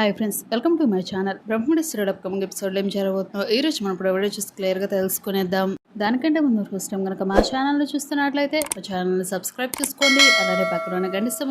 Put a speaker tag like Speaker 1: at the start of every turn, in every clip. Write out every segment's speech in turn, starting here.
Speaker 1: Hi friends welcome to my channel Brahmadi upcoming ఎపిసోడ్లో ఏం జరగబోతుందో ఈ రోజు మనం ఇప్పుడు వీడియో చూసి క్లియర్గా తెలుసుకునేద్దాం. దానికంటే ముందు ఫస్ట్ కనుక మా ఛానల్ని చూస్తున్నట్లయితే మా ఛానల్ని సబ్స్క్రైబ్ చేసుకోండి. అలానే పక్కన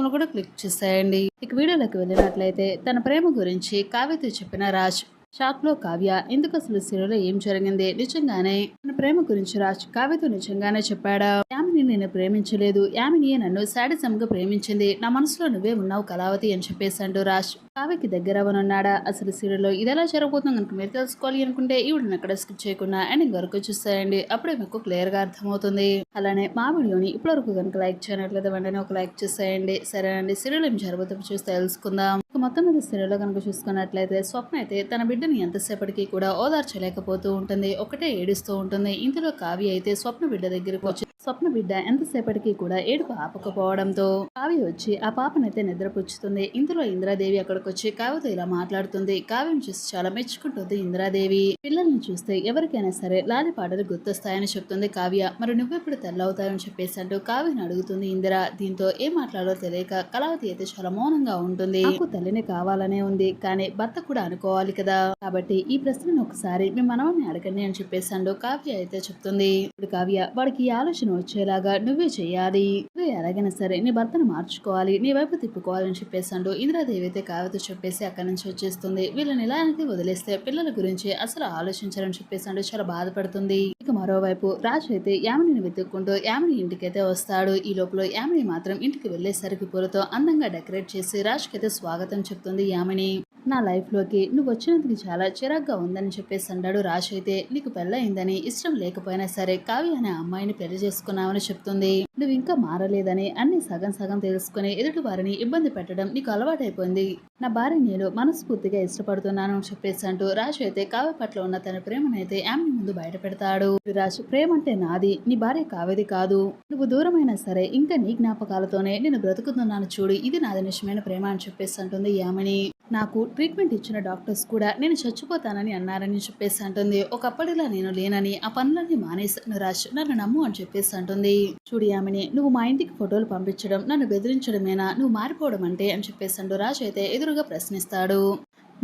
Speaker 1: ఉన్న కూడా క్లిక్ చేసేయండి. ఇక వీడియోలోకి వెళ్ళినట్లయితే తన ప్రేమ గురించి కావ్యతో చెప్పిన రాజ్ షాక్లో కావ్య ఎందుకు అసలు సిరిలో ఏం జరిగింది? నిజంగానే తన ప్రేమ గురించి రాజ్ కావ్యతో నిజంగానే చెప్పాడా? యామిని నేను ప్రేమించలేదు. యామిని నన్ను శాడిజం గా ప్రేమించింది. నా మనసులో నువ్వే ఉన్నావు కళావతి అని చెప్పేశాడు రాజ్. కావ్యకి దగ్గర అవనున్నాడా అసలు సీరియల్లో ఇది ఎలా జరగబోతుంది కనుక మీరు తెలుసుకోవాలి అనుకుంటే ఈ అక్కడ స్కిప్ చేయకుండా ఎండింగ్ వరకు చూస్తాయండి అప్పుడే మీకు క్లియర్గా అర్థమవుతుంది. అలానే మా వీడియోని ఇప్పటివరకు కనుక లైక్ చేయనట్లయితే వెంటనే ఒక లైక్ చేసేయండి. సరేనండి. సీరియల్ ఏం జరగబోతుందో చూసి తెలుసుకుందాం. మొత్తం మీద సీరియల్లో కనుక చూసుకున్నట్లయితే స్వప్న అయితే తన బిడ్డని ఎంతసేపటికి కూడా ఓదార్చలేకపోతూ ఉంటుంది. ఒకటే ఏడుస్తూ ఉంటుంది. ఇందులో కావ్య అయితే స్వప్న బిడ్డ దగ్గరికి వచ్చి స్వప్న బిడ్డ ఎంతసేపటికి కూడా ఏడుపు ఆపకపోవడంతో కావ్య వచ్చి ఆ పాపనైతే నిద్రపుచ్చుతుంది. ఇందులో ఇంద్రాదేవి అక్కడికి వచ్చి కావ్యతో ఇలా మాట్లాడుతుంది. కావ్యం చూసి చాలా మెచ్చుకుంటుంది ఇంద్రాదేవి. పిల్లల్ని చూస్తే ఎవరికైనా సరే లాలి పాటలు గుర్తొస్తాయని చెప్తుంది కావ్య. మరి నువ్వెప్పుడు తెల్లవుతాయని చెప్పేసి అంటూ కావ్యని అడుగుతుంది ఇందిర. దీంతో ఏం మాట్లాడో తెలియక కళావతి అయితే చాలా మౌనంగా ఉంటుంది. నాకు తల్లిని కావాలనే ఉంది. కానీ భర్త కూడా అనుకోవాలి కదా. కాబట్టి ఈ ప్రశ్నను ఒకసారి మీ మనవాడిని అడగండి అని చెప్పేసి కావ్య అయితే చెప్తుంది. ఇప్పుడు కావ్య వాడికి ఆలోచన వచ్చేలాగా నువ్వే చేయాలి. నువ్వే ఎలాగైనా సరే నీ భర్తను మార్చుకోవాలి. నీ వైపు తిప్పుకోవాలని చెప్పేసి ఇంద్రాదేవి అయితే కావ్యతో చెప్పేసి అక్కడి నుంచి వచ్చేస్తుంది. వీళ్ళని ఇలా అనేది వదిలేస్తే పిల్లల గురించి అసలు ఆలోచించాలని చెప్పేసి చాలా బాధపడుతుంది. ఇక మరోవైపు రాజు అయితే యామిని వెతుక్కుంటూ యామిని ఇంటికైతే వస్తాడు. ఈ లోపల యామిని మాత్రం ఇంటికి వెళ్ళేసరికి పూలతో అందంగా డెకరేట్ చేసి రాజుకైతే అయితే స్వాగతం చెప్తుంది యామిని. నా లైఫ్లోకి నువ్వు వచ్చినందుకు చాలా చిరాగ్గా ఉందని చెప్పేసి అన్నాడు రాజ్ అయితే. నీకు పెళ్ళయిందని ఇష్టం లేకపోయినా సరే కావ్య అనే అమ్మాయిని పెళ్ళి చేసుకున్నావని చెప్తుంది. నువ్వు ఇంకా మారలేదని అన్ని సగం సగం తెలుసుకుని ఎదుటి వారిని ఇబ్బంది పెట్టడం నీకు అలవాటైపోయింది. నా భార్య నేను మనస్ఫూర్తిగా ఇష్టపడుతున్నాను అని చెప్పేసి అంటూ రాజు అయితే కావ్య పట్ల ఉన్న తన ప్రేమనైతే ఆమె ముందు బయట పెడతాడు రాజు ప్రేమ అంటే నాది నీ భార్య కావ్యది కాదు. నువ్వు దూరమైనా సరే ఇంకా నీ జ్ఞాపకాలతోనే నేను బ్రతుకుతున్నాను చూడు ఇది నాది నిజమైన ప్రేమ అని చెప్పేసి అంటుంది యామిని. నాకు ట్రీట్మెంట్ ఇచ్చిన డాక్టర్స్ కూడా నేను చచ్చిపోతానని అన్నారని చెప్పేసి అంటుంది. ఒకప్పటిలా నేను లేనని ఆ పనులన్నీ మానేశాను రాజ్. నన్ను నమ్ము అని చెప్పేసి అంటుంది. చూడు ఆమెని నువ్వు మా ఇంటికి ఫోటోలు పంపించడం నన్ను బెదిరించడమేనా? నువ్వు మారిపోవడం అంటే అని చెప్పేసి అంటూ రాజ్ అయితే ఎదురుగా ప్రశ్నిస్తాడు.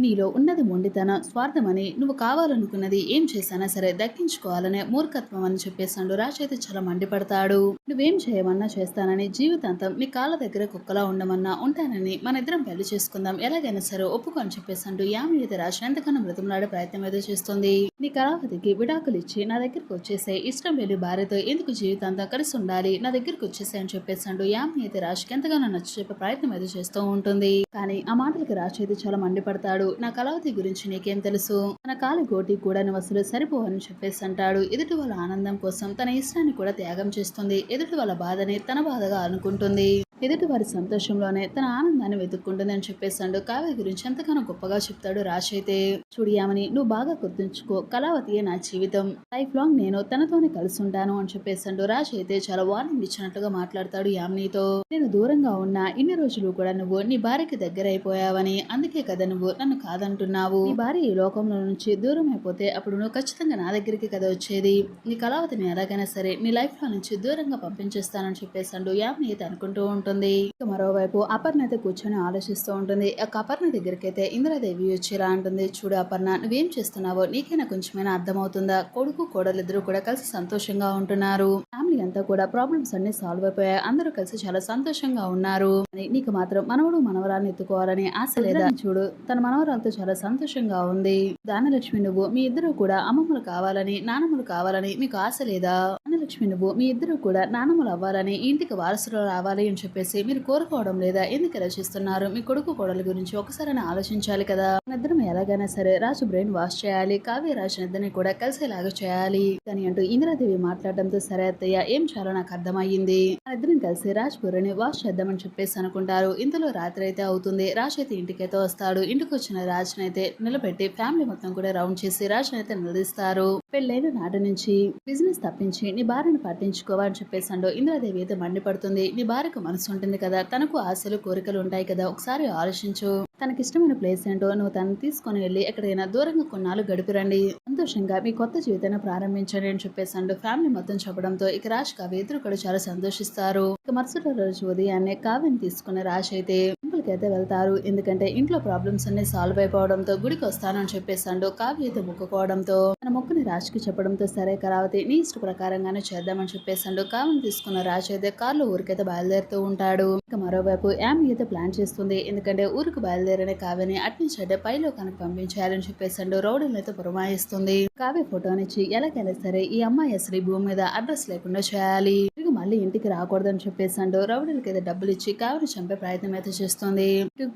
Speaker 1: నీలో ఉన్నది మొండితనం స్వార్థమని నువ్వు కావాలనుకున్నది ఏం చేశానా సరే దక్కించుకోవాలనే మూర్ఖత్వం అని చెప్పేసాడు రాజ్ అయితే చాలా మండిపడతాడు. నువ్వేం చేయమన్నా చేస్తానని జీవితాంతం నీ కాళ్ళ దగ్గర కుక్కలా ఉండమన్నా ఉంటానని మన ఇద్దరం పెళ్ళి చేసుకుందాం ఎలాగైనా సరే ఒప్పుకో అని చెప్పేసాడు యామి అయితే రాజ్ ఎంతకన్నా మృతంలాడే ప్రయత్నం ఏదో చేస్తుంది. నీ కళావతికి విడాకులు ఇచ్చి నా దగ్గరకు వచ్చేసే ఇష్టం లేని భార్యతో ఎందుకు జీవితాంతం కలిసి ఉండాలి? నా దగ్గరకు వచ్చేసే అని చెప్పేసాడు యామి అయితే రాజ్కి ఎంతగానో నచ్చ చెప్పే ప్రయత్నం ఏదో చేస్తూ ఉంటుంది. కానీ ఆ మాటలకి రాజ్ అయితే చాలా మండిపడతాడు. నా కళావతి గురించి నీకేం తెలుసు? తన కాలి గోటి కూడా నువ్వు సరిపోవని చెప్పేసి అంటాడు. ఎదుటి వాళ్ళ ఆనందం కోసం తన ఇష్టాన్ని కూడా త్యాగం చేస్తుంది. ఎదుటి వాళ్ళ బాధని తన బాధగా అనుకుంటుంది. ఎదుటి వారి సంతోషంలోనే తన ఆనందాన్ని వెతుక్కుంటుందని చెప్పేశాడు. చెప్పేసాడు కావ్య గురించి ఎంతగానో గొప్పగా చెప్తాడు రాజ్. అయితే చూడియామని నువ్వు బాగా గుర్తుంచుకో. కళావతియే నా జీవితం. లైఫ్ లాంగ్ నేను తనతోనే కలిసి ఉంటాను అని చెప్పేశాడు రాజ్. అయితే చాలా వార్నింగ్ ఇచ్చినట్లుగా మాట్లాడతాడు యామినితో. నేను దూరంగా ఉన్నా ఇన్ని రోజులు కూడా నువ్వు నీ భార్యకి దగ్గర అయిపోయావని అందుకే కదా నువ్వు నన్ను కాదంటున్నావు. నీ భార్య ఈ లోకంలో నుంచి దూరం అయిపోతే అప్పుడు నువ్వు ఖచ్చితంగా నా దగ్గరికి కదా వచ్చేది. నీ కళావతిని ఎలాగైనా సరే నీ లైఫ్లో నుంచి దూరంగా పంపించేస్తానని చెప్పేశాడు యామిని. అయితే అనుకుంటూ ఉంటుంది. ఇక మరోవైపు అపర్ణ అయితే కూర్చొని ఆలోచిస్తూ ఉంటుంది. అపర్ణ దగ్గరికి అయితే ఇంద్రాదేవి వచ్చిరా అంటుంది. చూడు అపర్ణ నువ్వేం చేస్తున్నావో నీకైనా కొంచెమైనా అర్థమవుతుందా? కొడుకు కోడలిద్దరూ కూడా కలిసి సంతోషంగా ఉంటున్నారు. ఫ్యామిలీ అంతా కూడా ప్రాబ్లమ్స్ అన్ని సాల్వ్ అయిపోయాయి. అందరూ కలిసి చాలా సంతోషంగా ఉన్నారు. నీకు మాత్రం మనవడు మనవరాన్ని ఎత్తుకోవాలని ఆశ లేదా? చూడు తన మనవరాలతో చాలా సంతోషంగా ఉంది. దానలక్ష్మి నువ్వు మీ ఇద్దరు కూడా అమ్మమ్మలు కావాలని నానమ్మలు కావాలని మీకు ఆశ లేదా? దానలక్ష్మి నువ్వు మీ ఇద్దరు కూడా నానమ్మలు అవ్వాలని ఇంటికి వారసులు రావాలి అని చెప్పేసి మీరు కోరుకోవడం లేదా ఎందుకు ఇలా చేస్తున్నారు? మీ కొడుకు కోడల గురించి ఒకసారి ఆలోచించాలి కదా. ఇద్దరం ఎలాగైనా సరే రాజు బ్రెయిన్ వాష్ చేయాలి కావ్య రాజు ఇద్దరిని కూడా కలిసేలాగా చేయాలి అని అంటూ ఇందిరాదేవి మాట్లాడడంతో సరే అత్తయ్య ఏం చేయాలో నాకు అర్థమయ్యింది. ఇద్దరం కలిసి రాజ్ బుర్రని వాష్ చేద్దామని చెప్పేసి అనుకుంటారు. ఇంతలో రాత్రి అయితే అవుతుంది. రాజ్ అయితే ఇంటికైతే వస్తాడు. ఇంటికి వచ్చిన రాజుని అయితే నిలబెట్టి ఫ్యామిలీ మొత్తం కూడా రౌండ్ చేసి రాజుని అయితే నిలదీస్తారు. పెళ్ళైన నాటి నుంచి బిజినెస్ తప్పించి నీ భార్యను పట్టించుకోవా అని చెప్పేసాడు ఇందిరాదేవి అయితే మండిపడుతుంది. నీ భార్యకు మనసు ఉంటుంది కదా. తనకు ఆశలు కోరికలు ఉంటాయి కదా. ఒకసారి ఆలోచించు. తనకిష్టమైన ప్లేస్ ఏంటో నువ్వు తను తీసుకొని వెళ్ళి ఎక్కడైనా దూరంగా కొన్నాళ్ళు గడిపిరండి. సంతోషంగా మీ కొత్త జీవితాన్ని ప్రారంభించండి అని చెప్పేసాడు ఫ్యామిలీ మొత్తం చెప్పడంతో ఇక రాజ్ కావ్య ఇద్దరు కూడా చాలా సంతోషిస్తారు. ఇక మరుసటి రోజు ఉదయాన్నే కావ్యని తీసుకుని రాజ్ అయితే టెంపుల్కి అయితే వెళ్తారు. ఎందుకంటే ఇంట్లో ప్రాబ్లమ్స్ అన్ని సాల్వ్ అయిపోవడంతో గుడికి వస్తానని చెప్పేసాడు కావ్య అయితే మొక్కుకోవడంతో తన మొక్కుని రాజ్కి చెప్పడంతో సరే కరావతి నీ ఇష్ట ప్రకారంగానే చేద్దామని చెప్పేసాడు కావ్యని తీసుకున్న రాజ్ అయితే కార్లో ఊరికైతే బయలుదేరుతూ ఉంటాడు. ఇక మరోవైపు యామి అయితే ప్లాన్ చేస్తుంది. ఎందుకంటే ఊరికి బయలుదేరిన కావ్యని అట్నుంచి అయితే పైలో కనుక పంపించేయాలని చెప్పేసాడు రౌడీలు అయితే పురమాయిస్తుంది. కావ్య ఫోటోనిచ్చి ఎలాగైనా సరే ఈ అమ్మాయి అసలు భూమి మీద అడ్రస్ లేకుండా చేయాలి. మళ్ళీ ఇంటికి రాకూడదని చెప్పేసాడు రౌడీలకి అయితే డబ్బులు ఇచ్చి కావ్యని చంపే ప్రయత్నం అయితే చేస్తుంది.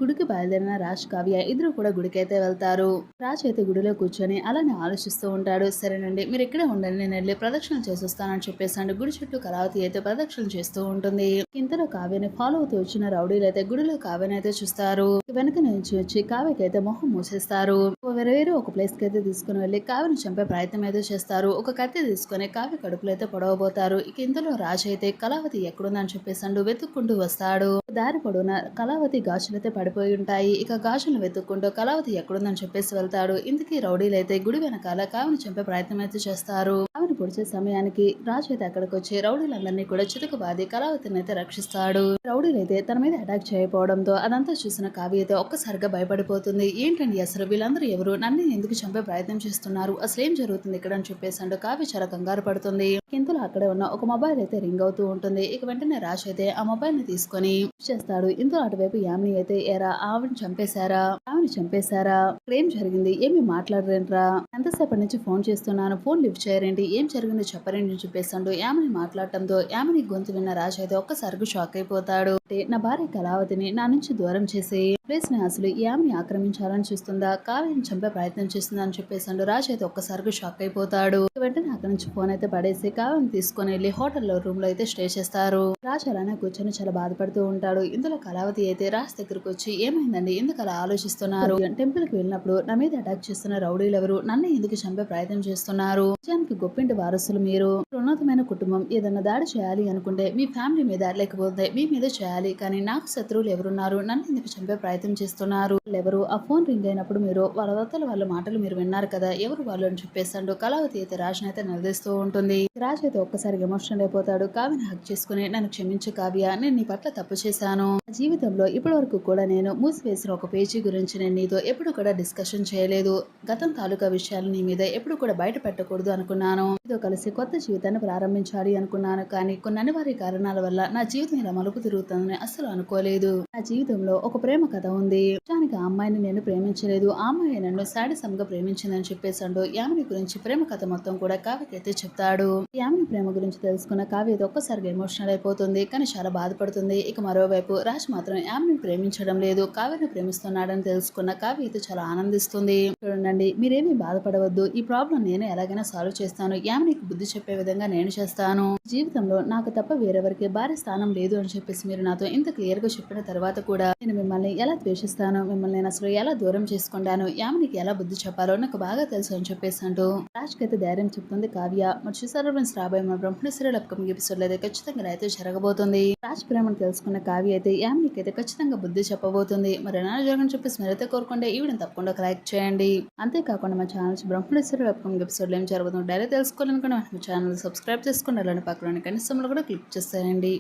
Speaker 1: గుడికి బయలుదేరిన రాజ్ కావ్య ఇద్దరు కూడా గుడికి అయితే వెళ్తారు. రాజ్ అయితే గుడిలో కూర్చొని అలానే ఆలోచిస్తూ ఉంటాడు. సరేనండి మీరు ఇక్కడే ఉండండి నేను వెళ్ళి ప్రదక్షిణలు చేసొస్తానని చెప్పేసాడు గుడి చుట్టూ కళావతి అయితే ప్రదక్షిణలు చేస్తూ ఉంటుంది. ఇంతలో కావ్యని ఫాలో అవుతూ వచ్చిన రౌడీలు అయితే గుడిలో కావ్యని అయితే చూస్తారు. వెనక నుంచి వచ్చి కావ్యకి అయితే మొహం మూసేస్తారు. వేరే ఒక ప్లేస్కి అయితే తీసుకుని వెళ్ళి కావ్యని చంపే ప్రయత్నం అయితే చేస్తారు. ఒక కత్తి తీసుకొని కావ్య కడుపులో అయితే పొడవబోతారు. ఇక ఇంతలో రాజ్ అయితే కళావతి ఎక్కడుందని చెప్పేసాడు వెతుక్కుంటూ వస్తాడు. దారి పొడవున కళావతి గాజులైతే పడిపోయి ఉంటాయి. ఇక గాజులను వెతుక్కుంటూ కళావతి ఎక్కడుందని చెప్పేసి వెళ్తాడు. ఇంతకీ రౌడీలైతే గుడి వెనకాల కావిని చంపే ప్రయత్నం అయితే చేస్తారు. పొడిచే సమయానికి రాజు అయితే అక్కడికి వచ్చి రౌడీలందరినీ కూడా చితుకుబాది కళావతిని అయితే రక్షిస్తాడు. రౌడీలైతే తన మీద అటాక్ చేయకపోవడంతో అదంతా చూసిన కావ్య అయితే ఒక్కసారిగా భయపడిపోతుంది. ఏంటండి అసలు వీళ్ళందరూ ఎవరు? నన్ను ఎందుకు చంపే ప్రయత్నం చేస్తున్నారు? అసలు ఏం జరుగుతుంది ఇక్కడ అని చెప్పేసాడు కావ్య చాలా కంగారు పడుతుంది. ఇంతలో అక్కడే ఉన్న ఒక మొబైల్ అయితే రింగ్ అవుతూ ఉంటుంది. ఇక వెంటనే రాజ్ అయితే ఆ మొబైల్ని తీసుకొని చేస్తాడు. ఇంతలో అటువైపు యామిని అయితే ఏరా ఆవిని చంపేశారా? ఆవిని చంపేశారా? ఏం జరిగింది? ఏమి మాట్లాడరేంట్రా? ఎంతసేపటి నుంచి ఫోన్ చేస్తున్నాను? ఫోన్ లిఫ్ట్ చేయరేంటి? ఏం జరిగిందో చెప్పరేంటి చెప్పేస్తాడు యామిని మాట్లాడటంతో యామిని గొంతు విన్న రాజు అయితే ఒక్కసారికి షాక్ అయిపోతాడు. అంటే నా భార్య కళావతిని నా నుంచి దూరం చేసి ప్లేస్ని అసలు ఈ ఆక్రమించాలని చూస్తుందా కావ్యని చంపే ప్రయత్నం చేస్తుందా అని చెప్పేసాడు రాజు అయితే ఒక్కసారికి షాక్ అయిపోతాడు. వెంటనే అక్కడి నుంచి ఫోన్ అయితే పడేసి కావ్యని తీసుకొని వెళ్ళి హోటల్లో రూమ్లో అయితే స్టే చేస్తారు. రాజ్ అలానే కూర్చొని చాలా బాధపడుతూ ఉంటాడు. ఇందులో కళావతి అయితే రాజ్ దగ్గరకు వచ్చి ఏమైందండి? ఎందుకు అలా ఆలోచిస్తున్నారు? టెంపుల్కి వెళ్ళినప్పుడు నా మీద అటాక్ చేస్తున్న రౌడీలు ఎవరు? నన్ను ఎందుకు చంపే ప్రయత్నం చేస్తున్నారు? నిజానికి గొప్పింటి వారసులు మీరు. ఉన్నతమైన కుటుంబం ఏదైనా దాడి చేయాలి అనుకుంటే మీ ఫ్యామిలీ మీద లేకపోతే మీ మీద చేయాలి. కానీ నాకు శత్రువులు ఎవరున్నారు? నన్ను ఎందుకు చంపే ప్రయత్నం చేస్తున్నారు? ఎవరు? ఆ ఫోన్ రింగ్ అయినప్పుడు మీరు వాళ్ళ వద్దల వాళ్ళ మాటలు మీరు విన్నారు కదా? ఎవరు వాళ్ళు అని చెప్పేసాడు కళావతి అయితే రాజుని అయితే నిలదీస్తూ ఉంటుంది. రాజు అయితే ఒక్కసారి ఎమోషనల్ అయిపోతాడు. కావ్యని హక్ చేసుకుని నన్ను క్షమించు కావ్య నేను నీ పట్ల తప్పు చేశాను. జీవితంలో ఇప్పటి వరకు కూడా నేను మూసివేసిన ఒక పేజీ గురించి నేను నీతో ఎప్పుడు కూడా డిస్కషన్ చేయలేదు. గతం తాలూకా విషయాలు నీ మీద ఎప్పుడు కూడా బయట పెట్టకూడదు అనుకున్నాను. నీతో కలిసి కొత్త జీవితాన్ని ప్రారంభించాలి అనుకున్నాను. కానీ కొన్ని అనివార్య కారణాల వల్ల నా జీవితం ఇలా మలుపు తిరుగుతుందని అస్సలు అనుకోలేదు. నా జీవితంలో ఒక ప్రేమ కథ ఉంది. నిజానికి ఆ అమ్మాయిని నేను ప్రేమించలేదు. ఆ అమ్మాయి నన్ను సాడిసంగా ప్రేమించిందని చెప్పేసాడు యామిని గురించి ప్రేమ కథ మొత్తం కూడా కావ్యకైతే చెప్తాడు. యామిని ప్రేమ గురించి తెలుసుకున్న కావ్య అయితే ఒక్కసారిగా ఎమోషనల్ అయిపోతుంది కానీ చాలా బాధపడుతుంది. ఇక మరోవైపు రాజ్ మాత్రం యామిని ప్రేమించడం లేదు కావ్యను ప్రేమిస్తున్నాడని తెలుసుకున్న కావ్య అయితే చాలా ఆనందిస్తుంది. చూడండి మీరేమీ బాధపడవద్దు. ఈ ప్రాబ్లం నేను ఎలాగైనా సాల్వ్ చేస్తాను. యామినికి బుద్ధి చెప్పే విధంగా నేను చేస్తాను. జీవితంలో నాకు తప్ప వేరెవరికి భార్య స్థానం లేదు అని చెప్పేసి మీరు నాతో ఇంత క్లియర్గా చెప్పిన తర్వాత కూడా నేను మిమ్మల్ని ఎలా ద్వేషిస్తాను? మిమ్మల్ని నేను అసలు ఎలా దూరం చేసుకుంటాను? యామినికి ఎలా బుద్ధి చెప్పాలో నాకు బాగా తెలుసు అని చెప్పేసి అంటూ రాజ్కి అయితే ధైర్యం చెప్తుంది కావ్య. మరి చూసారు ఫ్రెండ్స్ రాబోయే మన బ్రహ్మణేశ్వరుడు అప్కమింగ్ ఎపిసోడ్ అయితే ఖచ్చితంగా అయితే జరగబోతుంది. రాజ్ ప్రేమను తెలుసుకున్న కావ్య అయితే యామ్నికి అయితే ఖచ్చితంగా బుద్ధి చెప్పబోతుంది. మరి ఎలా జరగని చెప్పేసి మీరైతే కోరుకుంటే ఈ వీడియో తప్పకుండా ఒక లైక్ చేయండి. అంతేకాకుండా మా ఛానల్స్ బ్రహ్మణేశ్వరుడు అప్కమింగ్ ఎపిసోడ్లో ఏం జరుగుతుందో డైరెక్ట్ తెలుసుకోవాలనుకుంటే మా ఛానల్ సబ్స్క్రైబ్ చేసుకోండి. అలానే పక్కన కనీసంలో కూడా క్లిక్ చేస్తాయండి